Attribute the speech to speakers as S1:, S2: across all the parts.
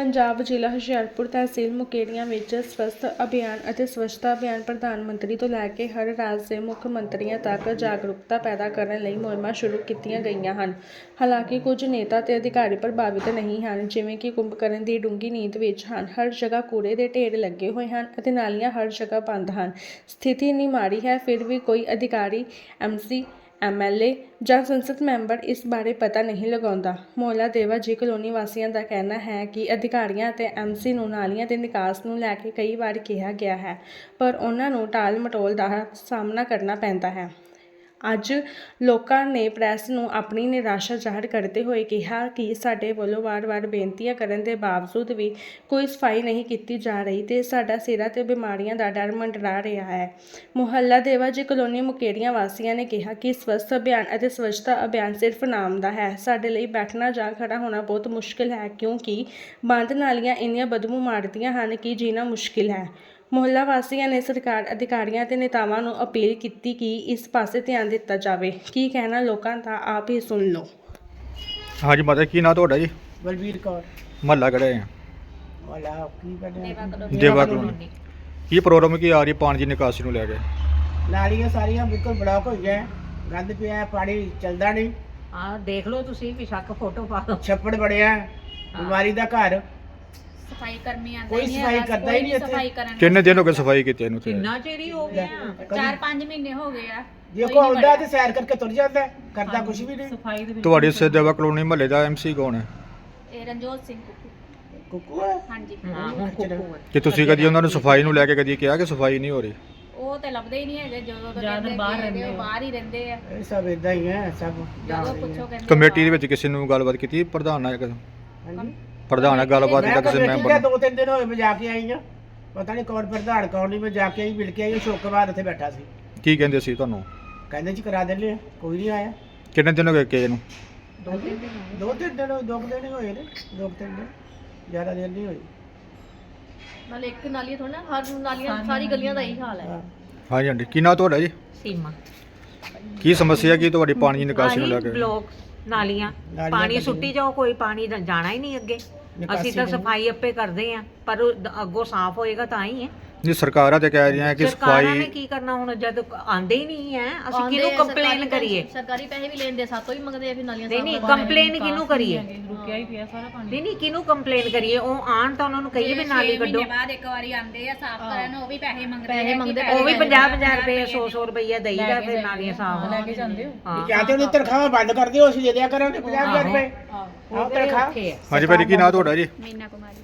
S1: ਪੰਜਾਬ ਜ਼ਿਲ੍ਹਾ ਹੁਸ਼ਿਆਰਪੁਰ ਤਹਿਸੀਲ ਮੁਕੇਰੀਆਂ ਵਿੱਚ ਸਵਸਥ ਅਭਿਆਨ ਅਤੇ ਸਵੱਛਤਾ ਅਭਿਆਨ ਪ੍ਰਧਾਨ ਮੰਤਰੀ ਤੋਂ ਲੈ ਕੇ ਹਰ ਰਾਜ ਦੇ ਮੁੱਖ ਮੰਤਰੀਆਂ ਤੱਕ ਜਾਗਰੂਕਤਾ ਪੈਦਾ ਕਰਨ ਲਈ ਮੁਹਿੰਮਾਂ ਸ਼ੁਰੂ ਕੀਤੀਆਂ ਗਈਆਂ ਹਨ। ਹਾਲਾਂਕਿ ਕੁਝ ਨੇਤਾ ਤੇ ਅਧਿਕਾਰੀ ਪ੍ਰਭਾਵਿਤ ਨਹੀਂ ਹਨ, ਜਿਵੇਂ ਕਿ ਕੁੰਭਕਰਨ ਦੀ ਡੂੰਗੀ ਨੀਂਦ ਵਿੱਚ ਹਨ। ਹਰ ਜਗ੍ਹਾ ਕੂੜੇ ਦੇ ਢੇਰ ਲੱਗੇ ਹੋਏ ਹਨ ਅਤੇ ਨਾਲੀਆਂ ਹਰ ਜਗ੍ਹਾ ਬੰਦ ਹਨ। ਸਥਿਤੀ ਇੰਨੀ ਮਾੜੀ ਹੈ, ਫਿਰ ਵੀ ਕੋਈ ਅਧਿਕਾਰੀ, ਐਮਸੀ ਐਮਐਲਏ ਜਾਂ ਸੰਸਦ ਮੈਂਬਰ ਇਸ ਬਾਰੇ ਪਤਾ ਨਹੀਂ ਲਗਾਉਂਦਾ। ਮੋਲਾ ਦੇਵਾ ਜੀ ਕਲੋਨੀ ਵਾਸੀਆਂ ਦਾ ਕਹਿਣਾ ਹੈ ਕਿ ਅਧਿਕਾਰੀਆਂ ਅਤੇ ਐਮਸੀ ਨੂੰ ਨਾਲੀਆਂ ਦੇ ਨਿਕਾਸ ਨੂੰ ਲੈ ਕੇ ਕਈ ਵਾਰ ਕਿਹਾ ਗਿਆ ਹੈ, ਪਰ ਉਹਨਾਂ ਨੂੰ ਟਾਲ ਮਟੋਲ ਦਾ ਸਾਹਮਣਾ ਕਰਨਾ ਪੈਂਦਾ ਹੈ। ਅੱਜ ਲੋਕਾਂ ਨੇ ਪ੍ਰੈਸ ਨੂੰ ਆਪਣੀ ਨਿਰਾਸ਼ਾ ਜ਼ਾਹਰ ਕਰਦੇ ਹੋਏ ਕਿਹਾ ਕਿ ਸਾਡੇ ਵੱਲੋਂ ਵਾਰ-ਵਾਰ ਬੇਨਤੀਆਂ ਕਰਨ ਦੇ ਬਾਵਜੂਦ ਵੀ ਕੋਈ ਸਫ਼ਾਈ ਨਹੀਂ ਕੀਤੀ ਜਾ ਰਹੀ ਤੇ ਸਾਡਾ ਸਿਰਾਂ ਤੇ ਬਿਮਾਰੀਆਂ ਦਾ ਡਰ ਮੰਡਰਾ ਰਿਹਾ ਹੈ। ਮੁਹੱਲਾ ਦੇਵਾ ਜੀ ਕਲੋਨੀ ਮੁਕੇਰੀਆਂ ਵਾਸੀਆਂ ਨੇ ਕਿਹਾ ਕਿ ਸਵੱਛ ਅਭਿਆਨ ਅਤੇ ਸਵੱਛਤਾ ਅਭਿਆਨ ਸਿਰਫ ਨਾਮ ਦਾ ਹੈ। ਸਾਡੇ ਲਈ ਬੈਠਣਾ ਜਾਂ ਖੜਾ ਹੋਣਾ ਬਹੁਤ ਮੁਸ਼ਕਲ ਹੈ ਕਿਉਂਕਿ ਬੰਦ ਨਾਲੀਆਂ ਇੰਨੀਆਂ ਬਦਬੂ ਮਾਰਦੀਆਂ ਹਨ ਕਿ ਜੀਣਾ ਮੁਸ਼ਕਿਲ ਹੈ। ਮੁਹੱਲਾ ਵਾਸੀਆਂ ਨੇ ਸਰਕਾਰ ਅਧਿਕਾਰੀਆਂ ਤੇ ਨੇਤਾਵਾਂ ਨੂੰ ਅਪੀਲ ਕੀਤੀ ਕਿ ਇਸ ਪਾਸੇ ਧਿਆਨ ਦਿੱਤਾ ਜਾਵੇ। ਕੀ ਕਹਿਣਾ ਲੋਕਾਂ ਦਾ ਆਪ ਹੀ ਸੁਣ ਲਓ।
S2: ਹਾਂਜੀ ਮਾਤਾ ਕੀ ਨਾਂ ਤੁਹਾਡਾ ਜੀ?
S3: ਬਲਵੀਰ ਕੌਰ।
S2: ਮਹੱਲਾ ਕਿਹੜਾ ਹੈ?
S3: ਵਾਲਾ ਕੀ
S2: ਦੇਵਾ ਕਲੋਨੀ ਕੀ ਪ੍ਰੋਬਲਮ ਕੀ ਆ ਰਹੀ ਪਾਣੀ ਦੀ ਨਿਕਾਸੀ ਨੂੰ ਲੈ ਕੇ?
S3: ਨਾਲੀਆਂ ਸਾਰੀਆਂ ਬਿਲਕੁਲ ਬਲੌਕ ਹੋ ਗਿਆ ਗੰਦ ਪਿਆ ਹੈ, ਪਾਣੀ ਚੱਲਦਾ ਨਹੀਂ।
S4: ਆ ਦੇਖ ਲਓ ਤੁਸੀਂ ਵੀ ਸ਼ੱਕ ਫੋਟੋ ਪਾ ਲਓ
S3: ਛੱਪੜ ਬੜਿਆ। ਹੈ, ਬਿਮਾਰੀ ਦਾ ਘਰ।
S5: ਸਫ਼ਾਈ ਕਰਮੀ ਆਂਦਾ
S3: ਕੋਈ ਸਫ਼ਾਈ ਕਰਦਾ ਹੀ ਨਹੀਂ ਇੱਥੇ।
S5: ਸਫ਼ਾਈ ਕਰਨ
S2: ਕਿੰਨੇ ਦਿਨ ਹੋ ਗਏ ਸਫ਼ਾਈ ਕੀਤੇ ਇਹਨੂੰ ਤੇ
S4: ਕਿੰਨਾ ਚਿਰ ਹੀ ਹੋ ਗਿਆ?
S5: ਚਾਰ ਪੰਜ ਮਹੀਨੇ ਹੋ ਗਏ ਆ।
S3: ਜੇ ਆਉਂਦਾ ਤੇ ਸੈਰ ਕਰਕੇ ਤੁਰ ਜਾਂਦਾ ਹੈ, ਕਰਦਾ ਕੁਝ ਵੀ ਨਹੀਂ।
S4: ਸਫ਼ਾਈ ਦੇ
S2: ਤੁਹਾਡੇ ਦੇਵਾ ਕਲੋਨੀ ਮਹੱਲੇ ਦਾ ਐਮਸੀ ਕੌਣ ਹੈ?
S5: ਇਹ ਰਣਜੋਤ ਸਿੰਘ ਕੁੱਕੂ।
S3: ਕੁੱਕੂ ਹੈ?
S5: ਹਾਂਜੀ।
S4: ਹਾਂ ਹੁਣ ਕੁੱਕੂ ਹੈ।
S2: ਕਿ ਤੁਸੀਂ ਕਦੀ ਉਹਨਾਂ ਨੂੰ ਸਫ਼ਾਈ ਨੂੰ ਲੈ ਕੇ ਕਦੀ ਕਿਹਾ ਕਿ ਸਫ਼ਾਈ ਨਹੀਂ ਹੋ ਰਹੀ?
S5: ਉਹ ਤੇ ਲੱਭਦੇ ਹੀ ਨਹੀਂ ਹੈਗੇ ਜਦੋਂ ਤੋਂ
S4: ਜ਼ਿਆਦਾ
S5: ਕਹਿੰਦੇ
S4: ਬਾਹਰ
S5: ਕਿ
S4: ਰਹਿੰਦੇ
S5: ਉਹ
S4: ਆ।
S5: ਬਾਹਰ ਹੀ ਰਹਿੰਦੇ ਆ।
S3: ਇਹ ਸਭ ਇਦਾਂ ਹੀ ਹੈ ਸਭ
S5: ਜਦੋਂ ਪੁੱਛੋ ਕਹਿੰਦੇ
S2: ਕਮੇਟੀ ਦੇ ਵਿੱਚ ਕਿਸੇ ਨੂੰ ਗੱਲਬਾਤ ਕੀਤੀ ਪ੍ਰਧਾਨ ਨਾਲ ਕਦੇ?
S3: ਹਾਂਜੀ।
S2: ਪ੍ਰਧਾਨ ਨਾਲ ਗੱਲਬਾਤ
S3: ਮੈਂ
S2: ਕੀਤਾ ਕਿਸੇ
S3: ਕਮੇਟੀ
S2: ਮੈਂਬਰ
S3: ਦੇ? ਦੋ ਤਿੰਨ ਦਿਨ ਹੋਏ ਮੈਂ ਜਾ ਕੇ ਆਈ ਹਾਂ। ਪਤਾ ਨਹੀਂ ਕੌਣ ਪ੍ਰਧਾਨ ਕੌਣ ਨਹੀਂ ਮੈਂ ਜਾ ਕੇ ਆਈ ਮਿਲ ਕੇ ਆਈ ਸ਼ੋਕਬਾਦ ਉੱਥੇ ਬੈਠਾ ਸੀ।
S2: ਕੀ ਕਹਿੰਦੇ ਸੀ ਤੁਹਾਨੂੰ?
S3: ਕਹਿੰਦੇ ਜੀ ਕਰਾ ਦਿੰਦੇ ਆ ਕੋਈ ਨਹੀਂ ਆਇਆ।
S2: ਕਿੰਨੇ ਦਿਨ ਹੋ ਗਏ ਕਿ ਇਹਨੂੰ
S3: ਦੋ ਤਿੰਨ ਦਿਨ ਦੋ ਕੁ ਦਿਨ ਹੀ ਹੋਏ ਨੇ ਦੋ ਕੁ ਤਿੰਨ ਦਿਨ ਜ਼ਿਆਦਾ ਦਿਨ ਨਹੀਂ ਹੋਈ
S5: ਨਾਲ ਇੱਕ ਨਾਲੀ ਥੋੜਾ ਨਾ ਹਰ ਨਾਲੀਆਂ ਸਾਰੀ ਗਲੀਆਂ ਦਾ ਇਹੀ ਹਾਲ ਹੈ।
S3: ਹਾਂ।
S2: ਹਾਂਜੀ ਹਾਂਜੀ। ਕੀ ਨਾਂ ਤੁਹਾਡਾ ਜੀ?
S4: ਸੀਮਾ।
S2: ਕੀ ਸਮੱਸਿਆ ਕੀ ਤੁਹਾਡੀ ਪਾਣੀ ਦੀ ਨਿਕਾਸੀ ਨੂੰ ਲੈ
S4: ਆਹੀ
S2: ਕੇ
S4: ਬਲੌਕ ਨਾਲੀਆਂ।
S3: ਨਾਲੀਆਂ
S4: ਪਾਣੀ
S3: ਕੱਢੀਆਂ।
S4: ਸੁੱਟੀ ਜਾਓ ਕੋਈ ਪਾਣੀ ਦਾ ਜਾਣਾ ਹੀ ਨਹੀਂ ਅੱਗੇ। ਅਸੀਂ ਤਾਂ। ਸਫ਼ਾਈ ਆਪੇ ਕਰਦੇ ਆ ਪਰ ਉਹ ਦ- ਅੱਗੋਂ ਸਾਫ਼ ਹੋਏਗਾ ਤਾਂ ਹੀ ਹੈ
S2: ਨਹੀਂ ਸਰਕਾਰਾਂ ਤੇ ਕਹਿ ਰਹੀਆਂ ਕਿ
S4: ਸਰਕਾਰਾਂ ਨੇ
S2: ਸਫ਼ਾਈ
S4: ਕੀ ਕਰਨਾ ਹੁਣ? ਜਦ ਆਂਦੇ ਹੀ ਨਹੀਂ ਹੈ ਅਸੀਂ
S5: ਆਉਂਦੇ
S4: ਕਿਹਨੂੰ
S5: ਆ,
S4: ਕੰਪਲੇਨ ਕਰੀਏ?
S5: ਸਰਕਾਰੀ ਪੈਸੇ ਵੀ ਲੈਂਦੇ ਸਾਤੋਂ ਹੀ ਮੰਗਦੇ ਆ ਫਿਰ ਨਾਲੀਆਂ
S4: ਨਹੀਂ ਨਹੀਂ ਕੰਪਲੇਨ ਕਿਹਨੂੰ ਕਰੀਏ? ਰੁਕਿਆ ਹੀ ਪਿਆ ਸਾਰਾ ਪਾਣੀ। ਨਹੀਂ ਨਹੀਂ ਕਿਹਨੂੰ ਕੰਪਲੇਨ ਕਰੀਏ? ਉਹ ਆਣ ਤਾਂ ਉਹਨਾਂ ਨੂੰ ਕਹੀਏ ਵੀ ਨਾਲੀ ਕੱਢੋ।
S5: ਬਾਅਦ ਇੱਕ ਵਾਰੀ ਆਂਦੇ ਆ ਸਾਫ਼ ਕਰਨ ਉਹ ਵੀ ਪੈਸੇ ਮੰਗਦੇ ਪੈਸੇ ਮੰਗਦੇ
S4: ਉਹ ਵੀ 50 50 ਰੁਪਏ 100 100 ਰੁਪਏ ਦੇਈਦਾ ਤੇ ਨਾਲੀਆਂ ਸਾਫ਼ ਲੈ ਕੇ ਜਾਂਦੇ ਹੋ। ਹਾਂ।
S3: ਕਿਹਾ ਤੇ ਉਹਦੀ ਤਨਖਾਹ ਬੰਦ ਕਰ ਦਿਓ ਅਸੀਂ ਦੇ ਦਿਆ ਕਰਾਂਗੇ 50000 ਰੁਪਏ। ਆਹ। ਤਨਖਾਹ।
S4: ਆ।
S2: ਹਾਂਜੀ ਭਾਜੀ ਕੀ ਨਾਂ ਤੁਹਾਡਾ ਜੀ?
S5: ਮੀਨਾ ਕੁਮਾਰੀ।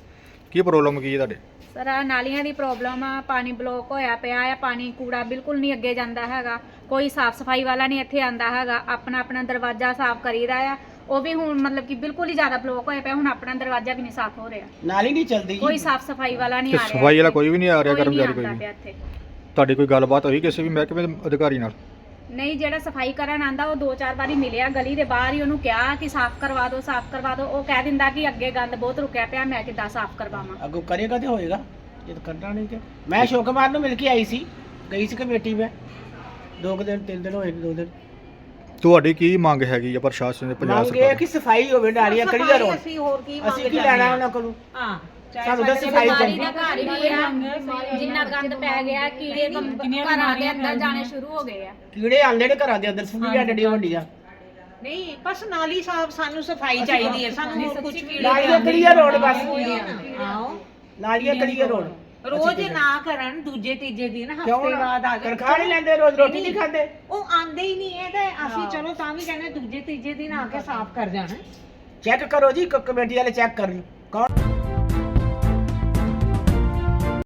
S2: ਕੀ ਪ੍ਰੋਬਲਮ ਕੀ ਹੈ ਤੁਹਾਡੇ?
S5: ਸਰ ਆਹ ਨਾਲੀਆਂ ਦੀ ਪ੍ਰੋਬਲਮ ਆ ਪਾਣੀ ਬਲੌਕ ਹੋਇਆ ਪਿਆ ਆ ਪਾਣੀ ਕੂੜਾ ਬਿਲਕੁਲ ਨਹੀਂ ਅੱਗੇ ਜਾਂਦਾ ਹੈਗਾ ਕੋਈ ਸਾਫ਼ ਸਫ਼ਾਈ ਵਾਲਾ ਨਹੀਂ ਇੱਥੇ ਆਂਦਾ ਹੈਗਾ ਆਪਣਾ ਆਪਣਾ ਦਰਵਾਜ਼ਾ ਸਾਫ਼ ਕਰੀਦਾ ਆ ਉਹ ਵੀ ਹੁਣ ਮਤਲਬ ਕਿ ਬਿਲਕੁਲ ਹੀ ਜ਼ਿਆਦਾ ਬਲੌਕ ਹੋਇਆ ਪਿਆ ਹੁਣ ਆਪਣਾ ਦਰਵਾਜ਼ਾ ਵੀ ਨਹੀਂ ਸਾਫ਼ ਹੋ ਰਿਹਾ।
S3: ਨਾਲੀ ਨਹੀਂ ਚੱਲਦੀ
S5: ਕੋਈ ਸਾਫ਼ ਸਫ਼ਾਈ ਵਾਲਾ ਨਹੀਂ
S2: ਤੇ
S5: ਆ ਰਿਹਾ
S2: ਸਫ਼ਾਈ ਵਾਲਾ ਕੋਈ ਵੀ ਨਹੀਂ ਆ ਰਿਹਾ ਕਰਮਚਾਰੀ ਕੋਈ ਵੀ। ਤੁਹਾਡੀ ਕੋਈ ਗੱਲਬਾਤ ਹੋਈ ਕਿਸੇ ਵੀ ਮਹਿਕਮੇ ਦੇ ਅਧਿਕਾਰੀ ਨਾਲ?
S5: ਨਹੀਂ ਜਿਹੜਾ ਸਫ਼ਾਈ ਕਰਨ ਆਂਦਾ ਉਹ ਦੋ ਚਾਰ ਵਾਰੀ ਮਿਲਿਆ ਗਲੀ ਦੇ ਬਾਹਰ ਹੀ ਉਹਨੂੰ ਕਿਹਾ ਕਿ ਸਾਫ਼ ਕਰਵਾ ਦਿਓ ਸਾਫ਼ ਕਰਵਾ ਦਿਓ। ਉਹ ਕਹਿ ਦਿੰਦਾ ਕਿ ਅੱਗੇ ਗੰਦ ਬਹੁਤ ਰੁਕਿਆ ਪਿਆ ਮੈਂ ਕਿੱਦਾਂ ਸਾਫ਼ ਕਰਵਾਵਾਂ?
S3: ਅੱਗੋਂ ਕਰੇਗਾ ਤੇ ਹੋਏਗਾ? ਜੇ ਤਾਂ ਕਰਨਾ ਨਹੀਂ ਤੇ ਮੈਂ ਸ਼ੋਕਮਾਰ ਨੂੰ ਮਿਲ ਕੇ ਆਈ ਸੀ ਗਈ ਸੀ ਕਮੇਟੀ ਮੈਂ। ਦੋ ਕੁ ਦਿਨ ਤਿੰਨ ਦਿਨ ਹੋਏ ਨੇ, ਦੋ ਦਿਨ।
S2: ਤੁਹਾਡੀ ਕੀ ਮੰਗ ਹੈਗੀ ਆ ਪ੍ਰਸ਼ਾਸਨ ਦੇ ਪੰਜਾਬ
S3: ਮੰਗ ਇਹ
S2: ਸਰਕਾਰ
S3: ਕਿ ਸਫ਼ਾਈ ਹੋਵੇ ਨਾਲੀਆਂ ਕਲੀਅਰ ਹੋਣ
S4: ਅਸੀਂ ਹੋਰ ਕੀ ਮੰਗ
S3: ਅਸੀਂ ਕੀ ਲੈਣਾ ਉਹਨਾਂ ਕੋਲੋਂ?
S4: ਹਾਂ
S3: ਸਾਨੂੰ ਤਾਂ ਸਫ਼ਾਈ ਚਾਹੀਦੀ।
S5: ਦਾ ਘਰ ਵੀ ਆ। ਜਿੰਨਾ ਗੰਦ ਪੈ ਗਿਆ ਕੀੜੇ ਘਰਾਂ ਦੇ ਅੰਦਰ ਜਾਣੇ ਸ਼ੁਰੂ ਹੋ ਗਏ ਆ।
S3: ਕੀੜੇ ਆਉਂਦੇ ਨੇ ਘਰਾਂ ਦੇ ਅੰਦਰ ਸੁਣੀਆਂ ਡੱਡੀਆਂ ਵੱਡੀਆਂ
S4: ਨਹੀਂ ਬਸ ਨਾਲੀ ਸਾਹਿਬ ਸਾਨੂੰ ਸਫ਼ਾਈ ਚਾਹੀਦੀ ਹੈ ਸਾਨੂੰ ਹੋਰ ਕੁਝ ਵੀ
S3: ਨਾਲੀਆਂ ਕਲੀਅਰ ਹੋਣ ਬਸ।
S4: ਆਓ
S3: ਨਾਲੀਆਂ ਕਲੀਅਰ ਹੋਣ
S4: ਰੋਜ਼ ਨਾ ਕਰਨ ਦੂਜੇ ਤੀਜੇ ਦਿਨ ਹਫ਼ਤੇ? ਬਾਅਦ ਆ ਜਾਣ।
S3: ਤਨਖਾਹ ਨਹੀਂ ਲੈਂਦੇ ਰੋਜ਼ ਰੋਟੀ ਨਹੀਂ ਖਾਂਦੇ?
S4: ਉਹ ਆਂਦੇ ਹੀ ਨਹੀਂ ਇਹ ਤੇ ਅਸੀਂ ਚਲੋ ਤਾਂ ਵੀ ਕਹਿੰਦੇ ਦੂਜੇ ਤੀਜੇ ਦਿਨ ਆ ਕੇ ਸਾਫ਼ ਕਰ ਜਾਣਾ।
S3: ਚੈੱਕ ਕਰੋ ਜੀ ਕ- ਕਮੇਟੀ ਵਾਲੇ ਚੈੱਕ ਕਰਨ ਕੌਣ